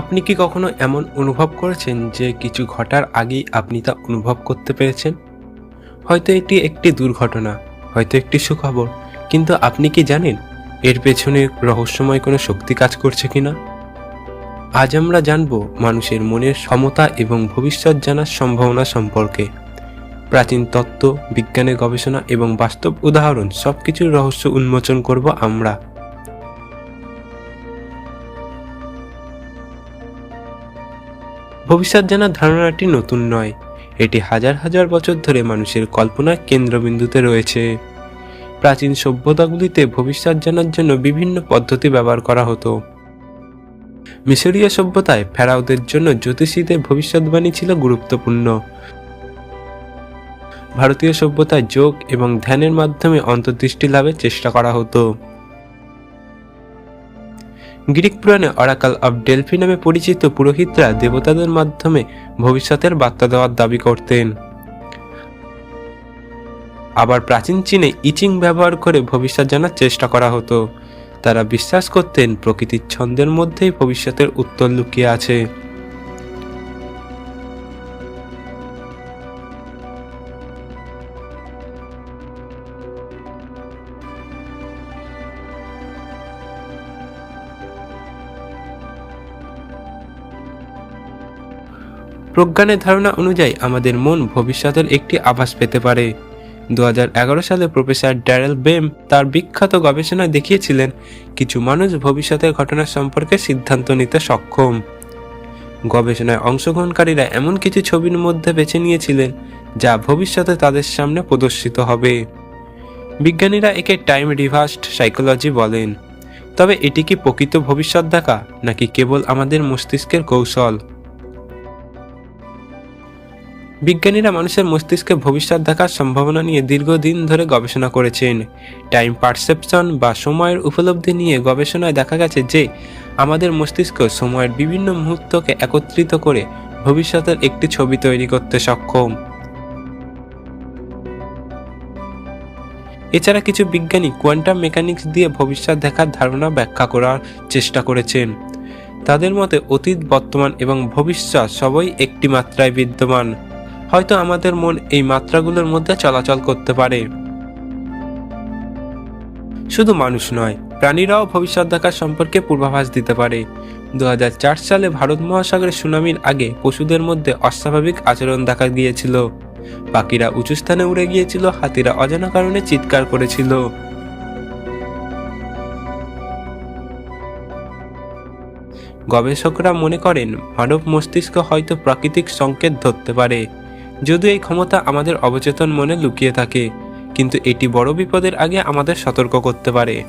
আপনি কি কখনো এমন অনুভব করেছেন যে কিছু ঘটার আগেই আপনি তা অনুভব করতে পেরেছেন? হয়তো এটি একটি দুর্ঘটনা, হয়তো একটি সুখবর, কিন্তু আপনি কি জানেন এর পেছনে রহস্যময় কোনো শক্তি কাজ করছে কিনা? আজ আমরা জানব মানুষের মনের সমতা এবং ভবিষ্যৎ জানার সম্ভাবনা সম্পর্কে। প্রাচীন তত্ত্ব, বিজ্ঞানের গবেষণা এবং বাস্তব উদাহরণ সবকিছুর রহস্য উন্মোচন করব আমরা। ভবিষ্যৎ জানার ধারণাটি নতুন নয়, এটি হাজার হাজার বছর ধরে মানুষের কল্পনার কেন্দ্রবিন্দুতে রয়েছে। প্রাচীন সভ্যতাগুলিতে ভবিষ্যৎ জানার জন্য বিভিন্ন পদ্ধতি ব্যবহার করা হতো। মিশরীয় সভ্যতায় ফেরাওদের জন্য জ্যোতিষীদের ভবিষ্যৎবাণী ছিল গুরুত্বপূর্ণ। ভারতীয় সভ্যতায় যোগ এবং ধ্যানের মাধ্যমে অন্তর্দৃষ্টি লাভের চেষ্টা করা হতো। গ্রিক পুরাণে অরাকাল অব ডেলফি নামে পরিচিত পুরোহিতরা দেবতাদের মাধ্যমে ভবিষ্যতের বার্তা দেওয়ার দাবি করতেন। আবার প্রাচীন চীনে ইচিং ব্যবহার করে ভবিষ্যৎ জানার চেষ্টা করা হতো। তারা বিশ্বাস করতেন প্রকৃতির ছন্দের মধ্যেই ভবিষ্যতের উত্তর লুকিয়ে আছে। প্রজ্ঞানের ধারণা অনুযায়ী আমাদের মন ভবিষ্যতের একটি আভাস পেতে পারে। দু হাজার এগারো সালে প্রফেসর ড্যারেল বেম তার বিখ্যাত গবেষণায় দেখিয়েছিলেন, কিছু মানুষ ভবিষ্যতের ঘটনা সম্পর্কে সিদ্ধান্ত নিতে সক্ষম। গবেষণায় অংশগ্রহণকারীরা এমন কিছু ছবির মধ্যে বেছে নিয়েছিলেন, যা ভবিষ্যতে তাদের সামনে প্রদর্শিত হবে। বিজ্ঞানীরা একে টাইম রিভার্সড সাইকোলজি বলেন। তবে এটি কি প্রকৃত ভবিষ্যৎ দেখা, নাকি কেবল আমাদের মস্তিষ্কের কৌশল? বিজ্ঞানীরা মানুষের মস্তিষ্কে ভবিষ্যৎ দেখার সম্ভাবনা নিয়ে দীর্ঘদিন ধরে গবেষণা করেছেন। টাইম পারসেপশন বা সময়ের উপলব্ধি নিয়ে গবেষণায় দেখা গেছে যে, আমাদের মস্তিষ্ক সময়ের বিভিন্ন মুহূর্তকে একত্রিত করে ভবিষ্যতের একটি ছবি তৈরি করতে সক্ষম। এছাড়া কিছু বিজ্ঞানী কোয়ান্টাম মেকানিক্স দিয়ে ভবিষ্যৎ দেখার ধারণা ব্যাখ্যা করার চেষ্টা করেছেন। তাদের মতে অতীত, বর্তমান এবং ভবিষ্যৎ সবই একটি মাত্রায় বিদ্যমান। হয়তো আমাদের মন এই মাত্রাগুলোর মধ্যে চলাচল করতে পারে। শুধু মানুষ নয়, প্রাণীরাও ভবিষ্যৎ দেখার সম্পর্কে পূর্বাভাস দিতে পারে। দু হাজার চার সালে ভারত মহাসাগরে সুনামির আগে পশুদের মধ্যে অস্বাভাবিক আচরণ দেখা গিয়েছিল। পাখিরা উঁচু স্থানে উড়ে গিয়েছিল, হাতিরা অজানা কারণে চিৎকার করেছিল। গবেষকরা মনে করেন, মানব মস্তিষ্ক হয়তো প্রাকৃতিক সংকেত ধরতে পারে। যদিও এই ক্ষমতা আমাদের অবচেতন মনে লুকিয়ে থাকে, কিন্তু এটি বড় বিপদের আগে আমাদের সতর্ক করতে পারে।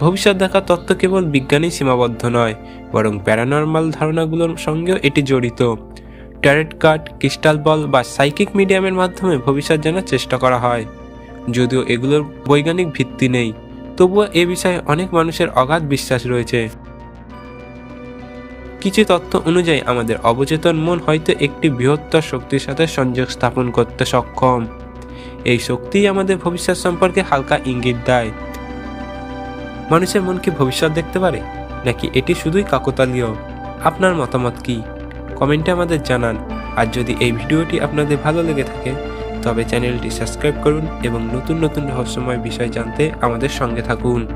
ভবিষ্যৎ দেখা তত্ত্ব কেবল বিজ্ঞানী সীমাবদ্ধ নয়, বরং প্যারানর্মাল ধারণাগুলোর সঙ্গেও এটি জড়িত। ট্যারেট কার্ড ক্রিস্টাল বল বা সাইকিক মিডিয়ামের মাধ্যমে ভবিষ্যৎ জানার চেষ্টা করা হয়। যদিও এগুলোর বৈজ্ঞানিক ভিত্তি নেই, তবুও এ বিষয়ে অনেক মানুষের অগাধ বিশ্বাস রয়েছে। কিছু তথ্য অনুযায়ী আমাদের অবচেতন মন হয়তো একটি বৃহত্তর শক্তির সাথে সংযোগ স্থাপন করতে সক্ষম। এই শক্তিই আমাদের ভবিষ্যৎ সম্পর্কে হালকা ইঙ্গিত দেয়। মানুষের মন কি ভবিষ্যৎ দেখতে পারে? নাকি এটি শুধুই কাকতালীয়? আপনার মতামত কি? কমেন্টে আমাদের জানান। আর যদি এই ভিডিওটি আপনাদের ভালো লেগে থাকে, তবে চ্যানেলটি সাবস্ক্রাইব করুন এবং নতুন নতুন রহস্যময় বিষয় জানতে আমাদের সঙ্গে থাকুন।